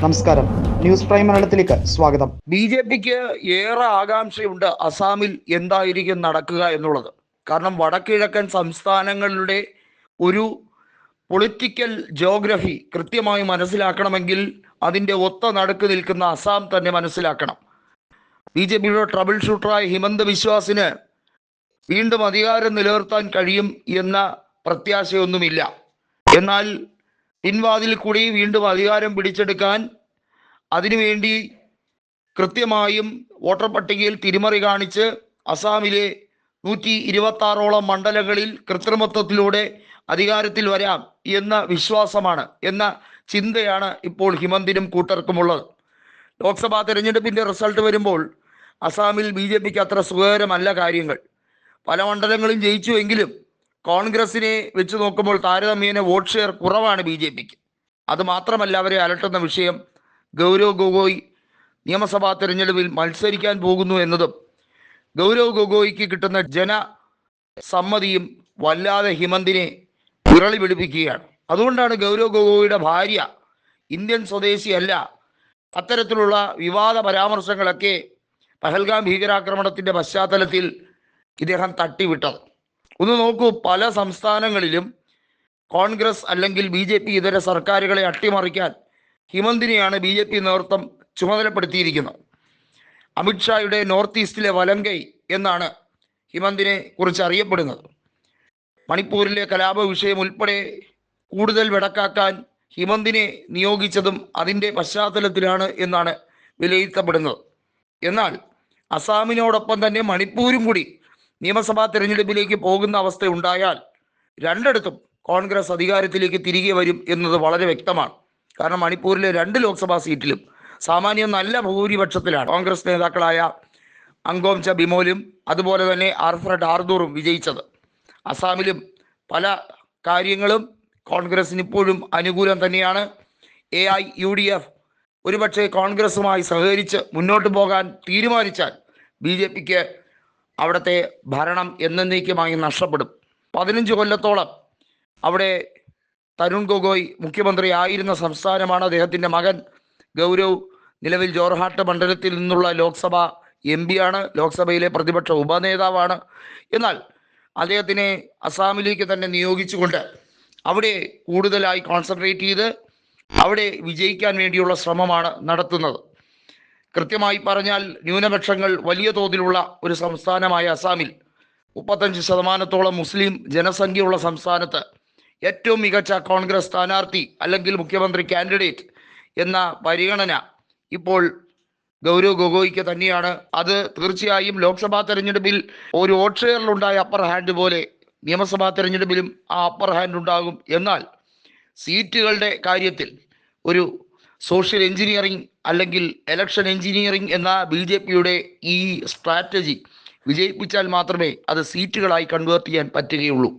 നമസ്കാരം. News prime മലയാളത്തിലേക്ക് സ്വാഗതം. ബി ജെ പിക്ക് ഏറെ ആകാംക്ഷയുണ്ട് അസാമിൽ എന്തായിരിക്കും നടക്കുക എന്നുള്ളത്. കാരണം വടക്കിഴക്കൻ സംസ്ഥാനങ്ങളുടെ ഒരു പൊളിറ്റിക്കൽ ജോഗ്രഫി കൃത്യമായി മനസ്സിലാക്കണമെങ്കിൽ അതിന്റെ ഒത്ത നടുക്ക് നിൽക്കുന്ന അസാം തന്നെ മനസ്സിലാക്കണം. ബി ജെ പിയുടെ ട്രബിൾ ഷൂട്ടറായ ഹിമന്ത് വിശ്വാസിന് വീണ്ടും അധികാരം നിലനിർത്താൻ കഴിയും എന്ന പ്രത്യാശയൊന്നുമില്ല. എന്നാൽ പിൻവാതിൽ കൂടി വീണ്ടും അധികാരം പിടിച്ചെടുക്കാൻ അതിനുവേണ്ടി കൃത്യമായും വോട്ടർ പട്ടികയിൽ തിരിമറി കാണിച്ച് അസാമിലെ നൂറ്റി ഇരുപത്തി ആറോളം മണ്ഡലങ്ങളിൽ കൃത്രിമത്വത്തിലൂടെ അധികാരത്തിൽ വരാം എന്ന വിശ്വാസമാണ് എന്ന ചിന്തയാണ് ഇപ്പോൾ ഹിമന്തിനും കൂട്ടർക്കുമുള്ളത്. ലോക്സഭാ തെരഞ്ഞെടുപ്പിന്റെ റിസൾട്ട് വരുമ്പോൾ അസാമിൽ ബി ജെ പിക്ക് അത്ര സുഖകരമല്ല കാര്യങ്ങൾ. പല മണ്ഡലങ്ങളും ജയിച്ചുവെങ്കിലും കോൺഗ്രസിനെ വെച്ച് നോക്കുമ്പോൾ താരതമ്യേന വോട്ട് ഷെയർ കുറവാണ് ബി ജെ പിക്ക്. അതുമാത്രമല്ല അവരെ അലട്ടുന്ന വിഷയം ഗൗരവ് ഗൊഗോയ് നിയമസഭാ തെരഞ്ഞെടുപ്പിൽ മത്സരിക്കാൻ പോകുന്നു എന്നതും ഗൗരവ് ഗൊഗോയ്ക്ക് കിട്ടുന്ന ജന സമ്മതിയും വല്ലാതെ ഹിമന്തിനെ വിരളി പിടിപ്പിക്കുകയാണ്. അതുകൊണ്ടാണ് ഗൗരവ് ഗൊഗോയുടെ ഭാര്യ ഇന്ത്യൻ സ്വദേശിയല്ല അത്തരത്തിലുള്ള വിവാദ പരാമർശങ്ങളൊക്കെ പഹൽഗാം ഭീകരാക്രമണത്തിന്റെ പശ്ചാത്തലത്തിൽ ഇദ്ദേഹം തട്ടിവിട്ടത്. ഒന്ന് നോക്കൂ പല സംസ്ഥാനങ്ങളിലും കോൺഗ്രസ് അല്ലെങ്കിൽ ബി ജെ പി ഇതര സർക്കാരുകളെ അട്ടിമറിക്കാൻ ഹിമന്തിനെയാണ് ബി ജെ പി നേതൃത്വം ചുമതലപ്പെടുത്തിയിരിക്കുന്നത്. അമിത്ഷായുടെ നോർത്ത് ഈസ്റ്റിലെ വലങ്കൈ എന്നാണ് ഹിമന്തിനെ കുറിച്ച് അറിയപ്പെടുന്നത്. മണിപ്പൂരിലെ കലാപ വിഷയം ഉൾപ്പെടെ കൂടുതൽ വെടക്കാക്കാൻ ഹിമന്തിനെ നിയോഗിച്ചതും അതിന്റെ പശ്ചാത്തലത്തിലാണ് എന്നാണ് വിലയിരുത്തപ്പെടുന്നത്. എന്നാൽ അസാമിനോടൊപ്പം തന്നെ മണിപ്പൂരും കൂടി നിയമസഭാ തെരഞ്ഞെടുപ്പിലേക്ക് പോകുന്ന അവസ്ഥ ഉണ്ടായാൽ രണ്ടിടത്തും കോൺഗ്രസ് അധികാരത്തിലേക്ക് തിരികെ വരും എന്നത് വളരെ വ്യക്തമാണ്. കാരണം മണിപ്പൂരിലെ രണ്ട് ലോക്സഭാ സീറ്റിലും സാമാന്യം നല്ല ഭൂരിപക്ഷത്തിലാണ് കോൺഗ്രസ് നേതാക്കളായ അങ്കോംച ബിമോലും അതുപോലെ തന്നെ ആർഫ്രഡ് ആർദൂറും വിജയിച്ചത്. അസാമിലും പല കാര്യങ്ങളും കോൺഗ്രസിന് ഇപ്പോഴും അനുകൂലം തന്നെയാണ്. A I U D F ഒരുപക്ഷെ കോൺഗ്രസുമായി സഹകരിച്ച് മുന്നോട്ട് പോകാൻ തീരുമാനിച്ചാൽ ബി ജെ പിക്ക് അവിടുത്തെ ഭരണം എന്നേക്കുമായി നഷ്ടപ്പെടും. പതിനഞ്ച് കൊല്ലത്തോളം അവിടെ തരുൺ ഗൊഗോയ് മുഖ്യമന്ത്രി ആയിരുന്ന സംസ്ഥാനമാണ് അദ്ദേഹത്തിന്റെ മകൻ. ഗൗരവ് നിലവിൽ ജോർഹാട്ട് മണ്ഡലത്തിൽ നിന്നുള്ള ലോക്സഭ എം ആണ് ലോക്സഭയിലെ പ്രതിപക്ഷ ഉപനേതാവാണ്. എന്നാൽ അദ്ദേഹത്തിനെ അസാമിലേക്ക് തന്നെ നിയോഗിച്ചുകൊണ്ട് അവിടെ കൂടുതലായി കോൺസെൻട്രേറ്റ് ചെയ്ത് അവിടെ വിജയിക്കാൻ വേണ്ടിയുള്ള ശ്രമമാണ് നടത്തുന്നത്. കൃത്യമായി പറഞ്ഞാൽ ന്യൂനപക്ഷങ്ങൾ വലിയ തോതിലുള്ള ഒരു സംസ്ഥാനമായ അസാമിൽ മുപ്പത്തഞ്ച് ശതമാനത്തോളം മുസ്ലിം ജനസംഖ്യയുള്ള സംസ്ഥാനത്ത് ഏറ്റവും മികച്ച കോൺഗ്രസ് സ്ഥാനാർത്ഥി അല്ലെങ്കിൽ മുഖ്യമന്ത്രി കാൻഡിഡേറ്റ് എന്ന പരിഗണന ഇപ്പോൾ ഗൗരവ് ഗൊഗോയ്ക്ക് തന്നെയാണ്. അത് തീർച്ചയായും ലോക്സഭാ തെരഞ്ഞെടുപ്പിൽ ഒരു വോട്ട് ഷെയറിലുണ്ടായ അപ്പർ ഹാൻഡ് പോലെ നിയമസഭാ തെരഞ്ഞെടുപ്പിലും ആ അപ്പർ ഹാൻഡ് ഉണ്ടാകും. എന്നാൽ സീറ്റുകളുടെ കാര്യത്തിൽ ഒരു സോഷ്യൽ എഞ്ചിനീയറിംഗ് അല്ലെങ്കിൽ എലക്ഷൻ എഞ്ചിനീയറിംഗ് എന്ന ബി ജെ പിയുടെ ഈ സ്ട്രാറ്റജി വിജയിപ്പിച്ചാൽ മാത്രമേ അത് സീറ്റുകളായി കൺവേർട്ട് ചെയ്യാൻ പറ്റുകയുള്ളൂ.